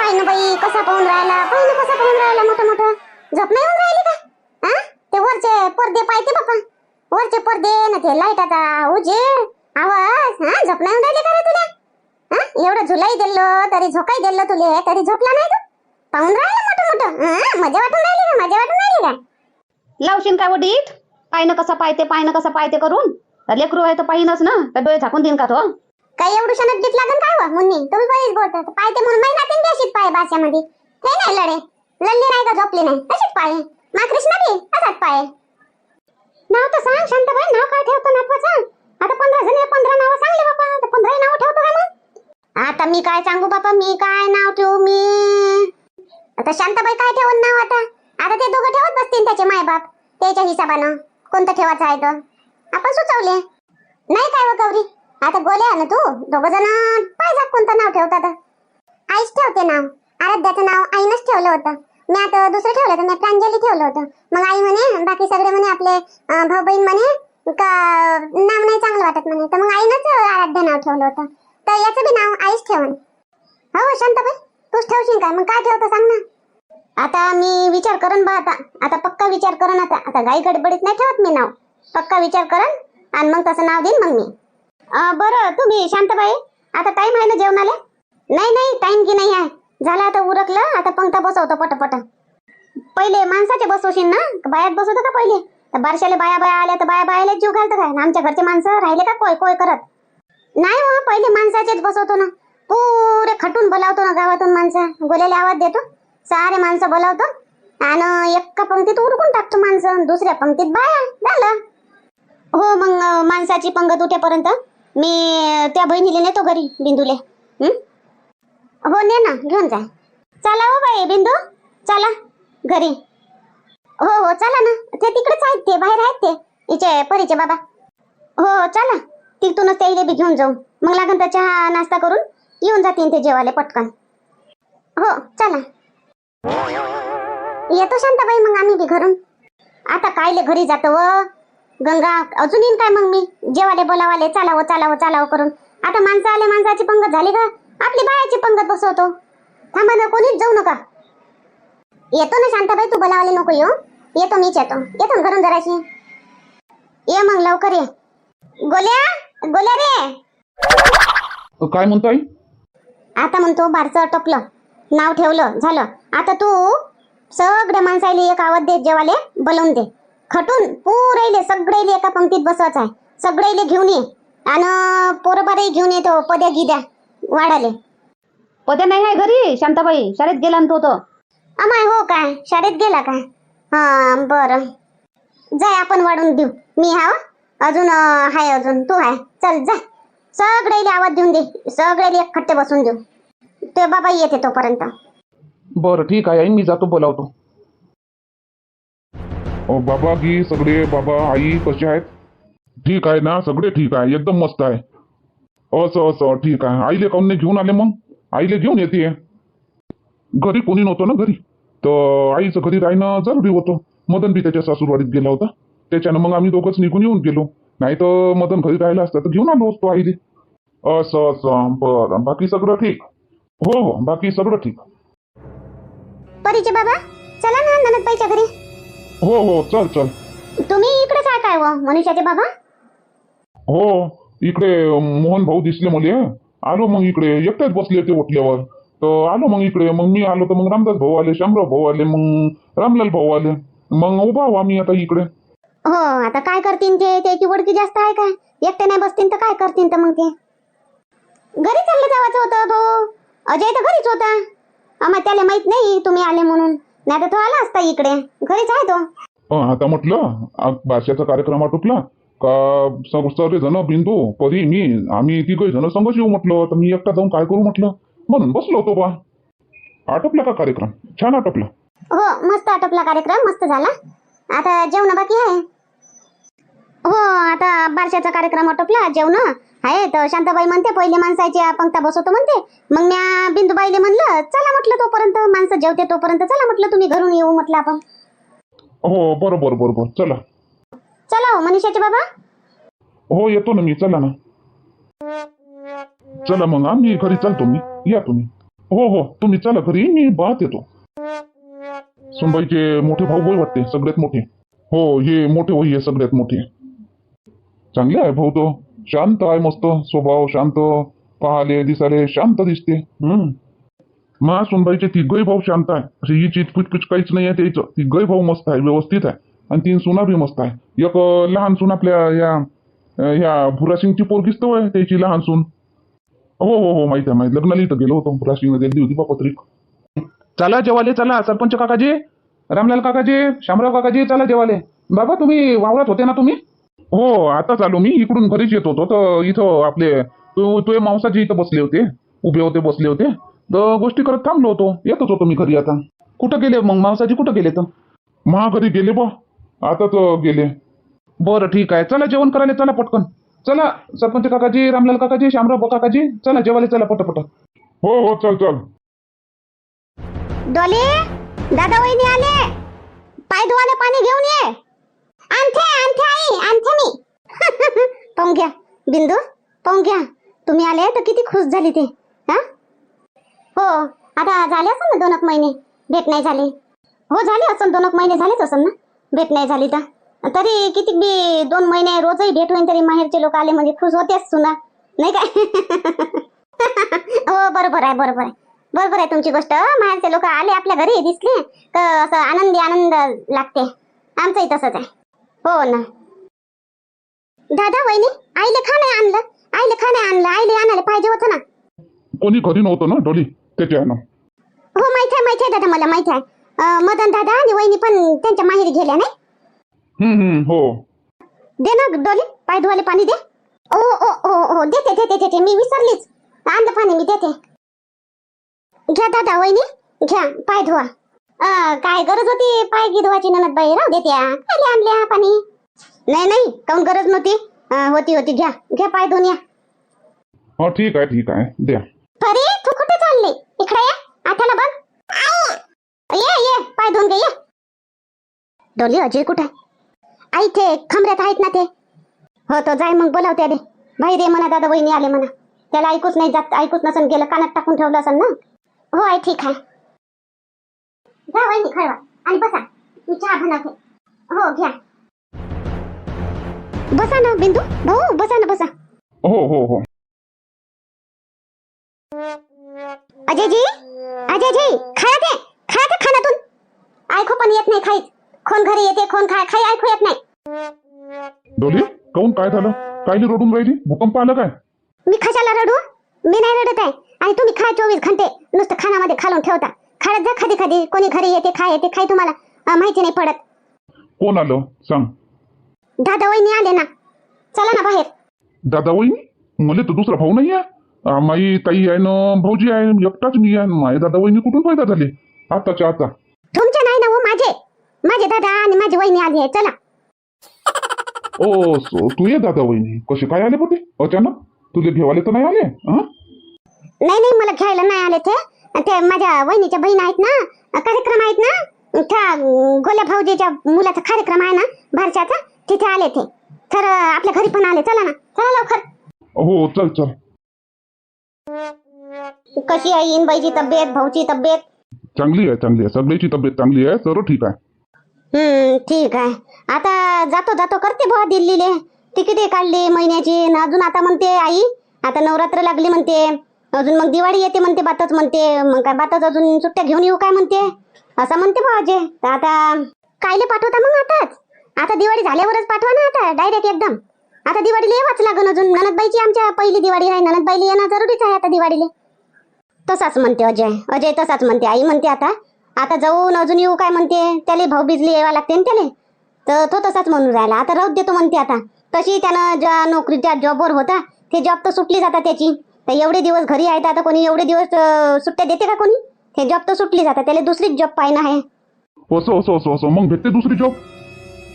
पाय ना बाई कसा पाहून राहिला? पाय ना कसा पाहून राहिला मोठं मोठं झोप नाही येऊन राहिली का? हा? ते वरचे पडदे पाहिजे बापा. वरचे पडदे ना ते लाईटाचा उजेड आवाज हा? झोप नाही येऊन राहिली का रे तुला? हा? एवढं झुलाई दिलं तरी झोकाई दिलं तुले तरी झोपला नाही तू? पाहून राहिलं मोठं मोठं हा? मजा वाटून राहिली का? मजा वाटून राहिली का? लावशील काय वडीत. पायनं कसं पायते पायनं कसं पायते करून. लेकरू आहे तर पाहिनच ना. तर डोळे झाकून देईन का तो? काही एवढं शनत गीत लागन काय व मुन्नी? तुम्ही बरीच बोलतात पायते म्हणून महिना तीन देशीत पाय भाषामध्ये हे नाही लढे. लढली नाही का झोपली नाही. तशीच पाय. मा बी असाच पाय. नाव तर सांग शांताबाई. नाव काय ठेवतो नातवाचं? आता पंधरा जण पंधरा नाव सांगले बापा. आता पंधरा नाव ठेवतो का मग? आता मी काय सांगू बापा? मी काय नाव ठेवू? मी आता शांताबाई काय ठेवून नाव आता? आता ते दोघं ठेवत बसतील त्याचे मायबाप. त्याच्या हिशोबानं. कोणतं ठेवायचं आहे तर आपण सुचवले. नाही काय व गौरी? आता गोल्या ना तू दोघ जण पाहिजे कोणतं नाव ठेवतात? आईच ठेवते नाव. आराध्याचं नाव आईनंच ठेवलं होतं. मी आता दुसरं ठेवलं होतं मी प्रांजली ठेवलं होतं. मग आई म्हणे बाकी सगळे म्हणे आपले भाऊ बहीण म्हणे का नाव नाही चांगलं वाटत म्हणे. तर मग आईनंच आराध्य नाव ठेवलं होतं. तर याचं बी नाव आईच ठेवण हो शांताबाई तूच ठेवशील काय? मग काय ठेवतं सांग ना. आता मी विचार करन बा आता. आता पक्का विचार करन आता. आता गाई गडबडीत नाही ठेवत मी नाव. पक्का विचार करन आणि मग तसं नाव देईन मग मी. बरं तुम्ही शांतबाई आता टाइम आहे ना जेवणाला? नाही नाही टाइम की नाही आहे. झालं आता उरकलं आता पंक्ता बसवतो पटपट. पहिले माणसाचे बसवशील ना? बायात बसवतो का पहिले? तर बारशाले बाया बाया आल्या तर बाया बायाला जीव घालतं काय? आमच्या घरचे माणसं राहिले का कोय कोय करत? नाही हो पहिले माणसाचेच बसवतो ना. पुरे खटून बोलावतो ना गावातून माणसं. गोल्याला आवाज देतो. सारे माणसं बोलावतो. आणि एका पंक्तीत उरकून टाकतो माणसं. दुसऱ्या पंक्तीत बाया. झालं. हो मग माणसाची पंगत उठेपर्यंत मी त्या बहिणीला नेतो घरी बिंदूले. हो? ने ना घेऊन जा. चला हो बाई बिंदू. चला घरी. हो हो चला ना. ते तिकडेच आहेत ते बाहेर आहेत ते. इचे परीचे बाबा. हो हो चला. तिथूनच त्याला बी घेऊन जाऊ. मग लागन तर चहा नाश्ता करून येऊन जातील ते जेवाले पटकन. हो चला. येतो शांताबाई मग आम्ही बी घरून. आता कायले घरी जातो व गंगा अजून येईन काय मग मी? जेवाले बोलावाले चालावं चालावं चालावं करून. आता माणसं आले माणसाची पंगत झाली का आपली बायाची पंगत बसवतो. थांबा ना कोणीच जाऊ नका. येतो ना शांताबाई तू बोलावाले नको येऊ. येतो मीच येतो. येतो ना घरून जराशी. ये मग लवकर ये. गोल्या? गोल्या रे! काय म्हणताय? आता म्हणतो बारचं टपलं. नाव ठेवलं झालं. आता तू सगळ्या माणसाले एक आवाज दे जेवाले बोलवून दे. खटून पुरेले सगळेले एका पंक्तीत बसवायचं आहे. सगळेले घेऊन ये. आणि पोरबारही घेऊन येतो पद्या गिद्या वाढाले पद्या नाही आहे घरी? शांताबाई शाळेत गेला तो तर अमाय हो काय? शाळेत गेला काय? हा बरं. जाय आपण वाढून देऊ. मी हाव अजून अं, हाय अजून. तू हाय. चल जा. सगळेले आवाज देऊन दे. सगळेले एक खट्टे बसून देऊ. ते बाबा येते तोपर्यंत. बरं ठीक आहे. आई मी जातो बोलावतो. अ, बाबा गी सगळे बाबा आई कसे आहेत? ठीक आहे ना सगळे ठीक आहे एकदम मस्त आहे. असं असं ठीक आहे. आईले काऊन नाही घेऊन आले मग? आईले घेऊन येते घरी कोणी नव्हतं ना घरी? तर आईचं घरी राहणं जरुरी होतं. मदन बी त्याच्या सासूरवाडीत गेला होता. त्याच्यानं मग आम्ही दोघंच निघून येऊन गेलो. नाही तर मदन घरी राहिला असता तर घेऊन आलो असतो आईले. असं असं बरं. बाकी सगळं ठीक? हो हो. बाकी सगळं ठीक. परीचे बाबा चला ना ननदबाईच्या घरी. हो हो चल चल. तुम्ही इकडेच आहे काय व मनीषाचे बाबा? हो इकडे मोहन भाऊ दिसले मले आलो मग इकडे. एकटेच बसले ते उठल्यावर तर आलो मग इकडे. मग मी आलो तर मग रामदास भाऊ आले शामराव भाऊ आले मग रामलाल भाऊ आले. मग उभा आहो आम्ही आता इकडे. हो आता काय करतीन ते? त्याची ओळखी जास्त आहे काय? एकटे नाही बसतीन तर काय करतीन तर मग ते? घरी चाललं जावाचं होतं भाऊ. अजय तर घरीच होता. आम्हाला त्याला माहीत नाही तुम्ही आले म्हणून. नाही तर तो आला असता इकडे. घरीच आहे तो. अं, आता म्हटलं आ- भाषाचा कार्यक्रम आटोपला. का जण बिंदू परी मी आम्ही तिघही जण संघच येऊ म्हटलं. तर मी एकटा जाऊन काय करू म्हटलं? म्हणून बसलो होतो बा. आटोपला का कार्यक्रम? छान आटोपला. हो मस्त आटोपला कार्यक्रम. मस्त झाला. आता जेवण बाकी आहे? हो आता बारशाचा कार्यक्रम आटोपला जेवण. आहे तर शांताबाई म्हणते पहिले माणसाची पंक्ता बसवतो म्हणते. मग म्या बिंदुबाईले म्हणलं चला म्हटलं तोपर्यंत माणसं जेवते तोपर्यंत चला म्हटलं तुम्ही घरून येऊ म्हटलं आपण. हो बरोबर बरोबर चला. चला हो मनीषाचे बाबा. हो येतो ना मी चला ना. चला मग आम्ही घरी चालतो मी. या तुम्ही. हो हो तुम्ही चला घरी मी बात येतो. सुनबाईचे मोठे भाऊ होय वाटते सगळ्यात मोठे. हो हे मोठे होई आहे सगळ्यात मोठे. चांगले आहे भाऊ तो. शांत आहे मस्त स्वभाव शांत पाहाले दिसाले शांत दिसते. हम्म. मा सुनबाईचे तिघही भाऊ शांत आहे. अशी ही चिचपुचपुच काहीच नाही आहे त्याचं. तिघही भाऊ मस्त आहे व्यवस्थित आहे. आणि तीन सुना बी मस्त आहे. एक लहान सून आपल्या या ह्या भुरासिंगची पोरगीच तो आहे त्याची लहान सून. हो हो हो माहिती आहे माहिती लग्नाला इथं गेलो होतो भुरासिंग दिली होती बा पत्रिक चला जेवाले चला सरपंच काकाजी रामलाल काकाजी शामराव काकाजी चला जेवाले. बाबा तुम्ही वावरात होते ना तुम्ही? हो आता आलो. मी इकडून घरीच येत होतो. तर इथं आपले तू तुझे मावसाजी इथं बसले होते. उभे होते बसले होते. तर गोष्टी करत थांबलो होतो. येतच होतो मी घरी आता. कुठं गेले? मग मावसाजी कुठं गेले तर? महाघरी गेले बा. आता तर गेले. बरं ठीक आहे. चला जेवण करायला चला पटकन. चला सरपंच काकाजी रामलाल काकाजी श्यामराव काकाजी. चला जेवायला चला पटपट. हो हो चल चल. डोले दादा वहिनी आले. पाय धुवाले पाणी घेऊन ये. आणते आणते आई आणते मी. पाहून घ्या. बिंदू पाहून घ्या. तुम्ही आले तर किती खुश झाली ते हा? हो आता झाले असेल ना दोन एक महिने? भेट नाही झाली. हो झाले असेल दोन एक महिने झालेच असं ना? भेट नाही झाली तर. तरी किती बी दोन महिने रोजही भेट होईन तरी माहेरचे लोक आले म्हणजे खुश होतेच सुना. नाही काय? हो बरोबर आहे बरोबर आहे. बरोबर आहे तुमची गोष्ट. माहेरचे लोक आले आपल्या घरी दिसले तर असं आनंदी आनंद लागते. आमचंही तसंच आहे. हो ना. दादा वहिनी आईले खा नाही आणलं. आईले खा नाही आणलं. आईले आणायला पाहिजे होतं ना. कोणी घरी नव्हतं ना डोली? त्याच्यानं हो माहिती आहे माहिती आहे दादा मला माहिती आहे. अं, मदन दादा आणि वहिनी पण त्यांच्या माहेरी गेल्या नाही? हम्म हम्म हो. दे ना डोली पाय धुवाले पाणी दे. ओ ओ ओ ओ देते देते देते मी विसरलीच. आणलं पाणी मी देते. घ्या दादा वहिनी घ्या पाय धुवा. काय गरज होती? पाय गी धुवाची ननद बाई राहू देते आले आणल्या पाणी नाही नाही काऊन गरज नव्हती? अं, होती होती. घ्या घ्या पाय धुवून या. हो ठीक आहे ठीक आहे. द्या. परी तू कुठे चालली? इकडे ये आठ्याला बघ. ये ये पाय धुवून घे ये. डोली अजय कुठे? आई ते खमऱ्यात आहेत ना ते. हो तो जाय मग बोलावते आले भाई रे म्हणा दादा वहिनी आले म्हणा. त्याला ऐकूच नाही जात ऐकूच नसन गेलं कानात टाकून ठेवलं असेल ना. हो आई ठीक आहे. जा वहिनी खळवा आणि बसा. मी चहा बनवते. हो घ्या. बसा ना बिंदू. भाऊ बसा ना बसा. हो हो हो. अजयजी? अजयजी खाया ते. खाया ते खाण्यातून ऐकू पण येत नाही खाईत. कोण घरी येते कोण खाय खाई ऐकू येत नाही. डोली काऊन काय झालं? कायली रडून राहिली? भूकंप आलं काय? मी कशाला रडू? मी नाही रडत आहे. आणि तुम्ही खा चोवीस घंटे. नुसतं खानामध्ये खालून ठेवता. खात जा खादी खादी कोणी घरी येते खाय येते खाय तुम्हाला. माहिती नाही पडत. कोण आलं? सांग. दादा वहिनी आले ना. चला ना बाहेर. दादा वहिनी? मला तर दुसरा भाऊ नाही आहे माई ताई आहे ना भाऊजी आहे एकटाच मी आहे. माझे दादा वहिनी कुठून पैदा झाले? आताच्या आता. तुमचे नाही ना हो माझे. माझे दादा आणि माझी वहिनी आली आहे. चला. ओ सो तू ये दादा वहिनी. कसे काय आले पोटे अचानक? तुले घेवाले तर नाही आले? हं? नाही नाही मला घ्यायला नाही आले ते. ते माझ्या वहिनीच्या बहीण आहेत ना कार्यक्रम आहेत ना त्या गोल्या भाऊजीच्या मुलाचा कार्यक्रम आहे ना बारशाचा तिथे आले ते. तर आपल्या घरी पण आले. चला ना चला लवकर. हो चल चल. कशी आहे इनबाईची तब्येत भाऊची तब्येत? चांगली आहे चांगली आहे. सगळ्याची तब्येत चांगली आहे सर्व ठीक आहे. हम्म ठीक आहे. आता जातो जातो करते बुवा दिल्लीले. तिकीटे काढली महिन्याची न अजून आता म्हणते आई आता नवरात्र लागली म्हणते. अजून मग दिवाळी येते म्हणते बातच म्हणते. मग काय बातच अजून सुट्ट्या घेऊन येऊ काय म्हणते? असं म्हणते भावाजे. तर आता कायले पाठवता मग आताच? आता दिवाळी झाल्यावरच पाठवा ना आता डायरेक्ट एकदम. आता दिवाळीला येवाच लागन अजून. ननदबाईची आमच्या पहिली दिवाळी आहे ननदबाईला येणं जरुरीच आहे आता दिवाळीला. तसाच म्हणते अजय. अजय तसाच म्हणते आई म्हणते आता. आता जाऊन अजून येऊ काय म्हणते? त्याला भाऊ बिजली यावं लागते ना त्याला. तर तो तसाच म्हणून राहिला. आता राहू देतो म्हणते आता. तशी त्यानं ज्या नोकरीच्या जॉबवर होता ते जॉब तर सुटली जातात त्याची. तर एवढे दिवस घरी आहेत आता कोणी एवढे दिवस सुट्ट्या देते का कोणी? ते जॉब तर सुटली जातात त्याला दुसरीच जॉब पाहिजे आहे. असं असं असं असं. मग भेटते दुसरी जॉब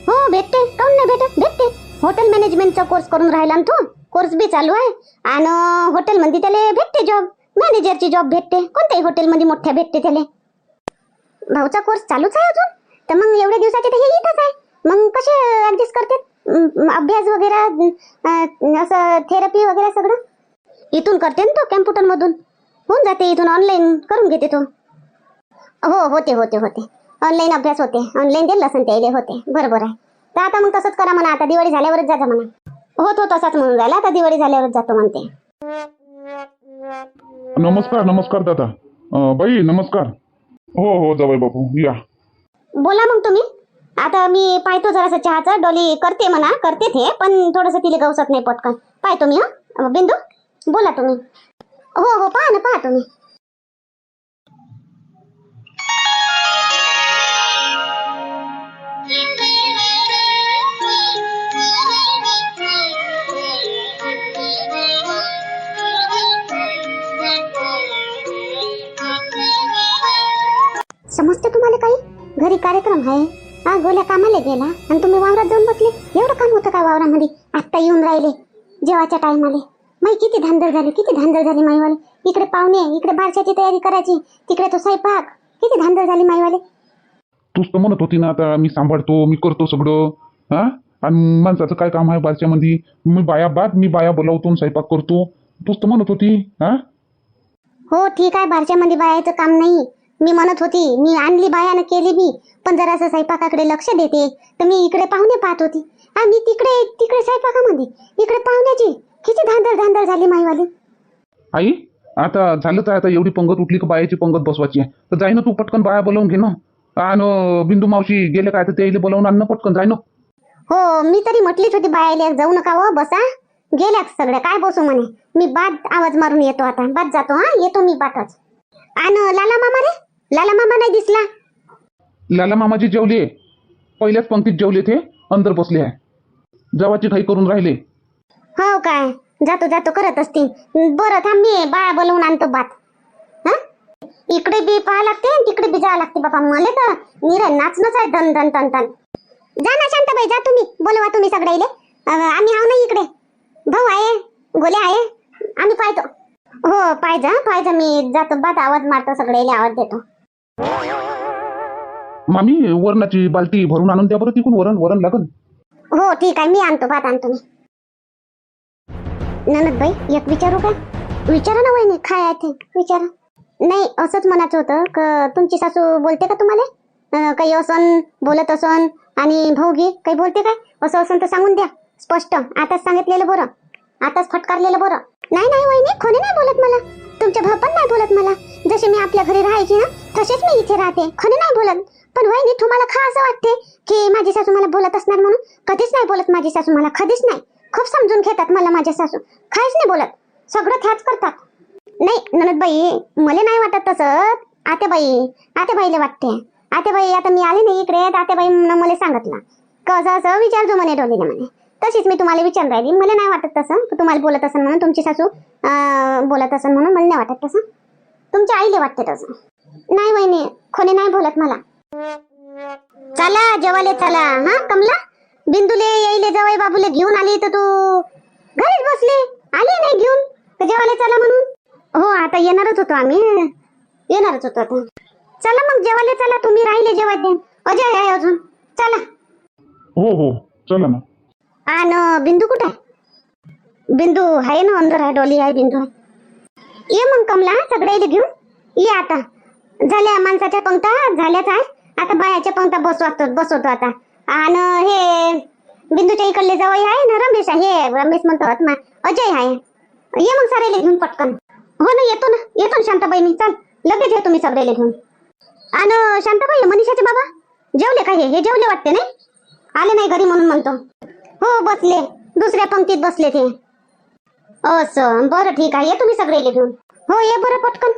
हो भेटते. काऊन नाही भेटत? भेटते. हॉटेल मॅनेजमेंटचा कोर्स करून राहिला ना तो. कोर्स बी चालू आहे. आणि हॉटेलमध्ये त्याला भेटते जॉब मॅनेजरची जॉब भेटते. कोणत्याही हॉटेलमध्ये मोठ्या भेटते त्याला. भाऊचा कोर्स चालूच आहे अजून. तर मग एवढ्या दिवसाचे तर हे इथंच आहे. मग कसे ऍडजस्ट करते? अभ्यास वगैरे असं थेरपी वगैरे सगळं? इथून करते ना तो कॅम्प्युटर मधून होऊन जाते इथून ऑनलाईन करून घेते तू. हो होते होते होते. ऑनलाईन अभ्यास होते. ऑनलाईन दिलं असं त्याला होते. बरोबर आहे. तर आता मग तसंच करा म्हणा. आता दिवाळी झाल्यावरच जाता म्हणा. हो तो तसाच म्हणून राहिला आता दिवाळी झाल्यावरच जातो म्हणते. नमस्कार नमस्कार दादा. अं, बाई नमस्कार. हो हो जवाई बापू या. बोला मग तुम्ही. आता मी पाहतो जरासं चहाचं. डोली करते म्हणा. करते ते पण थोडंसं तिला गवसत नाही पटकन. पाहतो मी हा. बिंदू. बोला तुम्ही. हो हो पहा ना पहा तुम्ही. समजते तुम्हाला काही? घरी कार्यक्रम आहे. हा गोल्या कामाला गेला. आणि तुम्ही वावरात जाऊन बसले. एवढं काम होतं का वावरामध्ये? आत्ता येऊन राहिले. जेवाच्या टायमाले माई किती धांदल झाली किती धांदल झाली माईवाले. इकडे पाहुणे इकडे बारशाची तयारी करायची. तिकडे तो स्वयंपाक. किती धांदल झाली माईवाले. तूच तर म्हणत होती ना आता मी सांभाळतो मी करतो सगळं. हा? आणि माणसाचं काय काम आहे बारच्यामध्ये मी बाया बाद मी बाया बोलावतो आणि स्वयंपाक करतो. तूच तर म्हणत होती हा? हो ठीक आहे बारशामध्ये बायाचं काम नाही. मी म्हणत होती मी आणली बायानं केली मी. पण जरासं स्वयंपाकाकडे लक्ष देते. तर मी इकडे पाहुणे पाहत होती. मी तिकडे तिकडे स्वयंपाकामध्ये. इकडे पाहुण्याची. किती धांदल धांदल झाली माईवाली? आई आता झालं तर आता एवढी पंगत उठली का बायाची पंगत बसवायची आहे. तर जाय ना तू पटकन बाया बोलावून घे ना. आणि बिंदू मावशी गेले काय तर त्याला बोलावून आण ना पटकन जाय ना. हो मी तरी म्हटलीच होती बायाला जाऊ नका हो बसा. गेल्या सगळ्या काय बसू म्हणे? मी बाद आवाज मारून येतो आता. बाद जातो हा? येतो मी बातच. आणि लाला मामा रे? लाला मामा नाही दिसला? लाला मामाजी जेवले पहिल्याच पंक्तीत जेवले ते अंदर बसले आहे. जेवाची घाई करून राहिले. हो काय? जातो जातो करत असतील बरं थांब मी बाया बोलवून आणतो बात हा? इकडे बी पाहा लागते आणि तिकडे बी जावं लागते बाबा. मला तर निर नाचणंच आहे धन धन धन धन. जा ना शांताबाई जा तुम्ही. बोलवा तुम्ही सगळे इले अं, आम्ही आहो ना इकडे. भाऊ आहे गोल्या आहे. आम्ही पाहतो. हो पाहिजे पाहिजे मी जातो बात आवाज मारतो सगळे आवाज देतो. मामी वरणाची बाल्टी भरून आणून द्या बरं तिकून. वरण वरण लागल हो ठीक आहे. मी आणतो भात आणतो मी. ननद बाई एक विचारू का? विचारा ना वहिनी काय आहे ते? विचारा. नाही असंच म्हणायचं होतं का तुमची सासू बोलते का तुम्हाला? काही असन बोलत असन आणि भाऊगी काही बोलते काय? असं असन तर सांगून द्या. स्पष्ट. आताच सांगितलेलं बरं. आताच फटकारलेलं बरं. नाही नाही वहिनी कोणी नाही बोलत मला. तुमचे भाऊ पण नाही बोलत मला. जसे मी आपल्या घरी राहायची ना तसेच मी इथे राहते. खरे नाही बोलत. पण वहिनी तुम्हाला खा असं वाटते की माझी सासू मला बोलत असणार म्हणून? कधीच नाही बोलत माझी सासू मला. कधीच नाही. खूप समजून घेतात मला माझ्या सासू. काहीच नाही बोलत. सगळं त्याच करतात. नाही ननदबाई मला नाही वाटत तसं. आतेबाई आतेबाईला वाटते. आतेबाई आता मी आले नाही इकडे आतेबाई मला सांगितलं कसं असं विचारतो म्हणे डोलीने म्हणे. तशीच मी तुम्हाला विचार राहिली. मला नाही वाटत तसं. तुम्हाला बोलत असेल म्हणून तुमची सासू अं, बोलत असेल म्हणून मला नाही वाटत तसं. तुमच्या आईला वाटते तसं. नाही वहिनी कोणी नाही बोलत मला. चला जेवाले चला. हा कमला? बिंदूले येईले जवाई बाबूले घेऊन आली तर तू. घरीच बसली. आली नाही घेऊन? जेवाले चला म्हणून. हो आता येणारच होतो आम्ही. येणारच होतो आता. चला मग जेवाले चला. तुम्ही राहिले जेवाय दे अजय आहे अजून. चला. हो हो. चला ना. आणि बिंदू कुठे आहे? बिंदू आहे ना अंदर आहे डॉली आहे बिंदू आहे. ये मग कमला सगळ्याला घेऊन. ये आता. झाल्या माणसाच्या पंक्ता झाल्याच आहे. आता बायाच्या पंक्ता बसवतो बसवतो आता. आणि हे बिंदूच्या इकडले जवळ आहे ना रमेश आहे हे रमेश म्हणतो आत्मा. अजय आहे. ये मग सारेले घेऊन पटकन. हो ना येतो ना. येतो ना शांताबाई मी. चल लगेच येतो मी सगळेले घेऊन. आणि शांताबाई मनीषाचे बाबा? जेवले का हे? हे जेवले वाटते नाही? आले नाही घरी म्हणून म्हणतो. हो बसले. दुसऱ्या पंक्तीत बसले ते असं. बरं ठीक आहे. ये तुम्ही सगळे घेऊन. हो ये बरं पटकन.